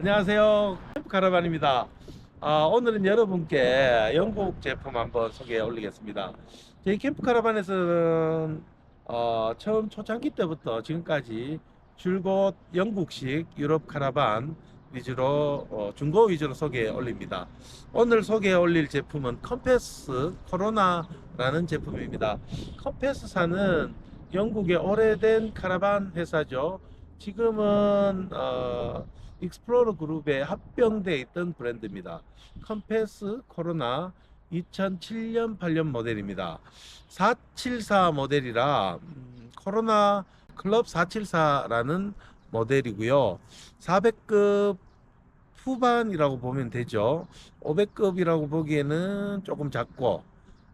안녕하세요. 캠프 카라반입니다. 아, 오늘은 여러분께 영국 제품 한번 소개해 올리겠습니다. 저희 캠프 카라반에서는 어, 처음 초창기 때부터 지금까지 줄곧 영국식 유럽 카라반 위주로 어, 중고 위주로 소개해 올립니다. 오늘 소개해 올릴 제품은 컴패스 코로나라는 제품입니다. 컴패스사는 영국의 오래된 카라반 회사죠. 지금은 어, 익스플로러 그룹에 합병돼 있던 브랜드입니다. 컴패스 코로나 2007년 8년 모델입니다. 474 모델이라 음, 코로나 클럽 474라는 모델이고요. 400급 후반이라고 보면 되죠. 500급이라고 보기에는 조금 작고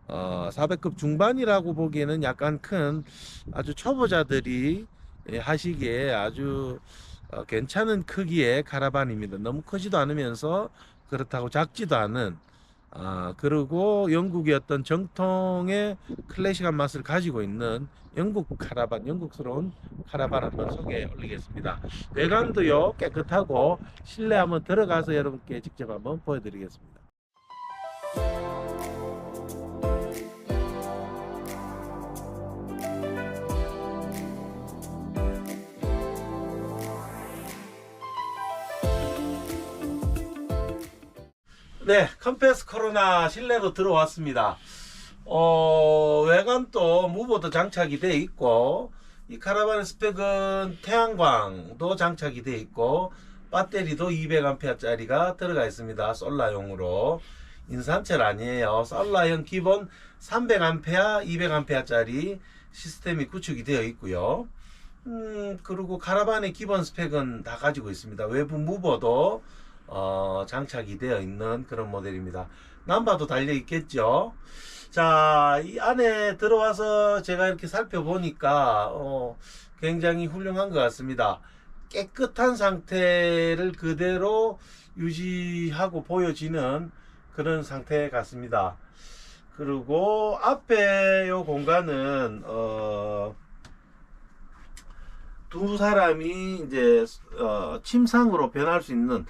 어, 400급 중반이라고 보기에는 약간 큰 아주 초보자들이 예, 하시기에 아주 어, 괜찮은 크기의 카라반입니다. 너무 크지도 않으면서 그렇다고 작지도 않은 아, 그리고 영국의 어떤 정통의 클래식한 맛을 가지고 있는 영국 카라반, 영국스러운 카라반 한번 소개해 올리겠습니다. 외관도요 깨끗하고 실내 한번 들어가서 여러분께 직접 한번 보여드리겠습니다. 네, 컴패스 코로나 실내로 들어왔습니다. 어, 외관도 무보도 장착이 돼 있고, 이 카라반의 스펙은 태양광도 장착이 돼 있고, 배터리도 200A짜리가 들어가 있습니다. 솔라용으로. 인산철 아니에요. 솔라형 기본 300A, 200A짜리 시스템이 구축이 되어 있고요. 음, 그리고 카라반의 기본 스펙은 다 가지고 있습니다. 외부 무버도 어, 장착이 되어 있는 그런 모델입니다. 남바도 달려 있겠죠. 자, 이 안에 들어와서 제가 이렇게 살펴보니까 어, 굉장히 훌륭한 것 같습니다. 깨끗한 상태를 그대로 유지하고 보여지는 그런 상태 같습니다. 그리고 앞에 요 공간은 어, 두 사람이 이제 어, 침상으로 변할 수 있는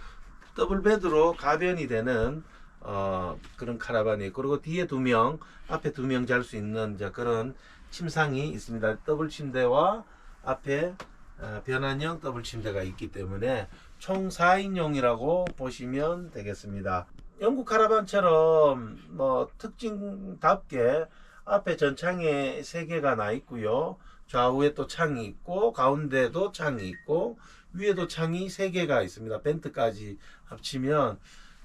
더블 베드로 가변이 되는 어, 그런 카라반이 그리고 뒤에 두 명, 앞에 두 명 잘 수 있는 이제 그런 침상이 있습니다. 더블 침대와 앞에 어, 변환형 더블 침대가 있기 때문에 총 4인용이라고 보시면 되겠습니다. 영국 카라반처럼 뭐 특징답게 앞에 전창에 세 개가 나 있고요. 좌우에 또 창이 있고 가운데도 창이 있고 위에도 창이 세 개가 있습니다. 벤트까지 합치면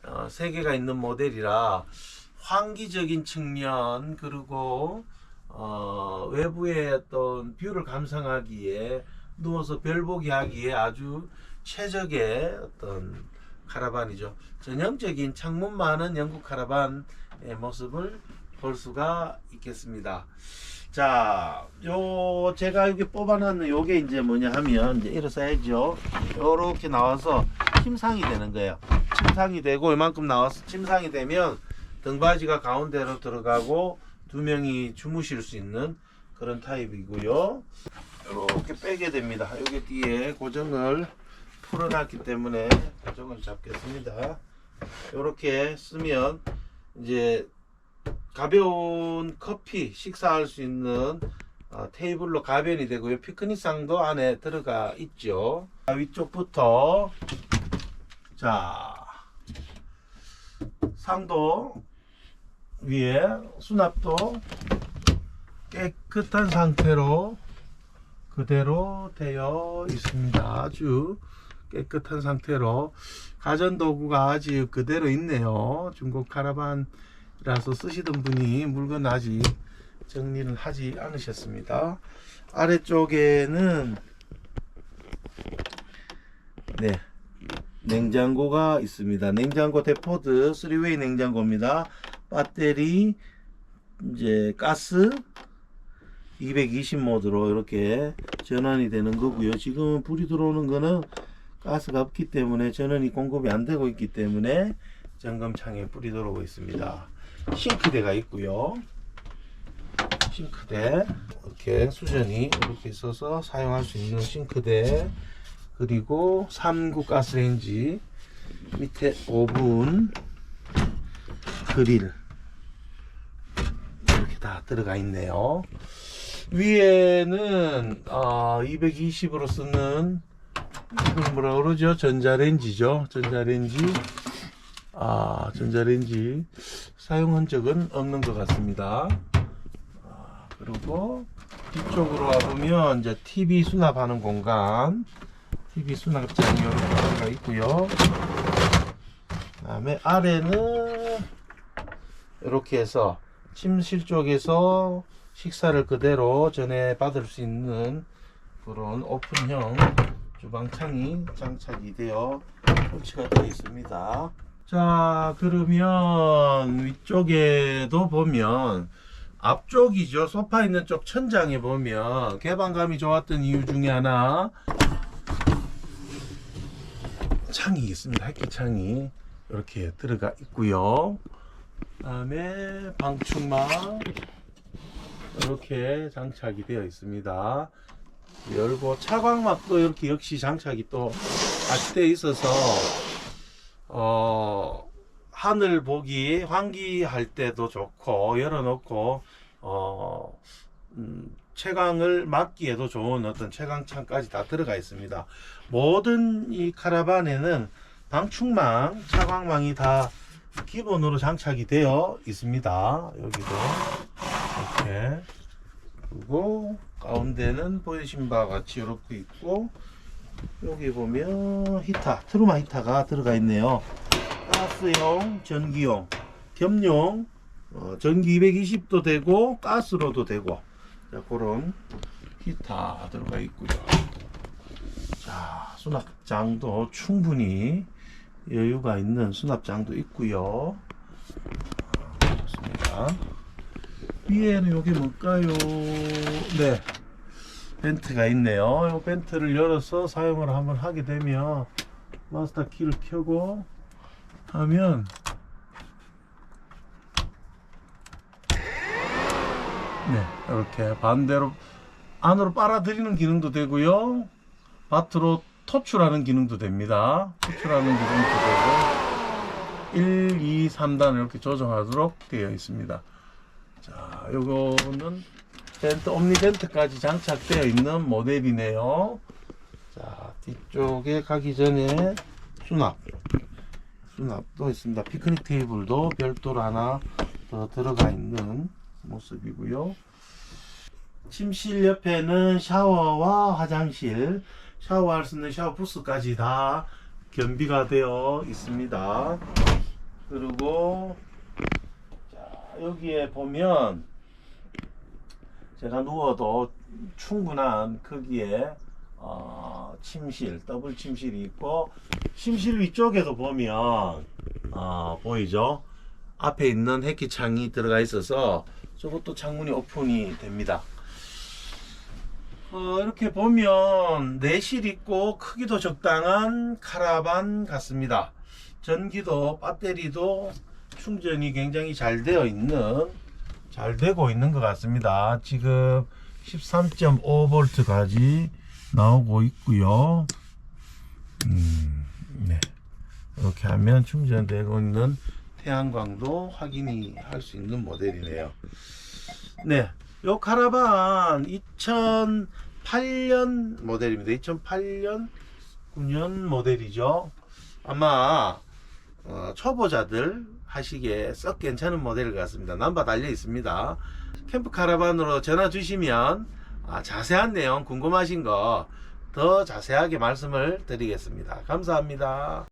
어, 세 개가 있는 모델이라 환기적인 측면 그리고 어, 외부의 어떤 뷰를 감상하기에 누워서 별보기 하기에 아주 최적의 어떤 카라반이죠. 전형적인 창문 많은 영국 카라반의 모습을 볼 수가 있겠습니다. 자, 요 제가 여기 뽑아놨는 요게 이제 뭐냐 하면 이제 일어서야죠. 요렇게 나와서 침상이 되는 거예요. 침상이 되고 이만큼 나와서 침상이 되면 등받이가 가운데로 들어가고 두 명이 주무실 수 있는 그런 타입이고요. 이렇게 빼게 됩니다. 여기 뒤에 고정을 풀어놨기 때문에 고정을 잡겠습니다. 이렇게 쓰면 이제 가벼운 커피 식사할 수 있는 어, 테이블로 가변이 되고요. 피크닉상도 안에 들어가 있죠. 자, 위쪽부터 자 상도 위에 수납도 깨끗한 상태로 그대로 되어 있습니다. 아주 깨끗한 상태로 가전도구가 아직 그대로 있네요. 중국 카라반이 라서 쓰시던 분이 물건 아직 정리를 하지 않으셨습니다. 아래쪽에는 네 냉장고가 있습니다. 냉장고 대포드 3웨이 냉장고입니다. 배터리 이제 가스 220 모드로 이렇게 전환이 되는 거고요. 지금 불이 들어오는 거는 가스가 없기 때문에 전원이 공급이 안 되고 있기 때문에 점검창에 불이 들어오고 있습니다. 싱크대가 있고요. 싱크대 이렇게 수전이 이렇게 있어서 사용할 수 있는 싱크대 그리고 3구 가스레인지 밑에 오븐, 그릴 이렇게 다 들어가 있네요. 위에는 아, 220으로 쓰는 뭐라 그러죠? 전자레인지죠. 전자레인지. 아, 전자레인지 사용한 적은 없는 것 같습니다. 아, 그리고 뒤쪽으로 와보면 이제 TV 수납하는 공간, TV 수납장이 이렇게 들어가 있고요. 그다음에 아래는 이렇게 해서 침실 쪽에서 식사를 그대로 전해 받을 수 있는 그런 오픈형 주방창이 장착이 되어 설치가 되어 있습니다. 자, 그러면 위쪽에도 보면 앞쪽이죠. 소파 있는 쪽 천장에 보면 개방감이 좋았던 이유 중에 하나 창이 있습니다. 햇빛 창이 이렇게 들어가 있고요. 그 다음에 방충망 이렇게 장착이 되어 있습니다. 열고 차광막도 이렇게 역시 장착이 또 같이 되어 있어서 어 하늘 보기 환기할 때도 좋고 열어놓고 어 음, 채광을 막기에도 좋은 어떤 채광창까지 다 들어가 있습니다. 모든 이 카라반에는 방충망, 차광망이 다 기본으로 장착이 되어 있습니다. 여기도 이렇게 그리고 가운데는 보이신 바와 같이 이렇게 있고 여기 보면 히타, 트루마 히타가 들어가 있네요. 가스용, 전기용, 겸용, 어, 전기 220도 되고 가스로도 되고 자, 그런 히타 들어가 있고요. 자, 수납장도 충분히 여유가 있는 수납장도 있고요. 좋습니다. 위에는 여기 뭘까요? 네. 벤트가 있네요. 이 벤트를 열어서 사용을 한번 하게 되면 마스터 키를 켜고 하면 네, 이렇게 반대로 안으로 빨아들이는 기능도 되고요. 밭으로 토출하는 기능도 됩니다. 토출하는 기능도 되고 1, 2, 3단 이렇게 조정하도록 되어 있습니다. 자, 요거는 벤트, 옴니 벤트까지 장착되어 있는 모델이네요. 자, 뒤쪽에 가기 전에 수납. 수납도 있습니다. 피크닉 테이블도 별도로 하나 더 들어가 있는 모습이고요. 침실 옆에는 샤워와 화장실, 샤워할 수 있는 샤워 부스까지 다 겸비가 되어 있습니다. 그리고 자, 여기에 보면 제가 누워도 충분한 크기의 어, 침실, 더블 침실이 있고 침실 위쪽에도 보면 어, 보이죠? 앞에 있는 햇기창이 들어가 있어서 저것도 창문이 오픈이 됩니다. 어, 이렇게 보면 내실 있고 크기도 적당한 카라반 같습니다. 전기도 배터리도 충전이 굉장히 잘 되어 있는 잘 되고 있는 것 같습니다. 지금 13.5V까지 나오고 있고요. 음, 네. 이렇게 하면 충전되고 있는 태양광도 확인이 할 수 있는 모델이네요. 네. 요 카라반 2008년 모델입니다. 2008년 9년 모델이죠. 아마 어, 초보자들 하시기에 썩 괜찮은 모델 같습니다. 남바 달려 있습니다. 캠프 카라반으로 전화 주시면 아, 자세한 내용 궁금하신 거 더 자세하게 말씀을 드리겠습니다. 감사합니다.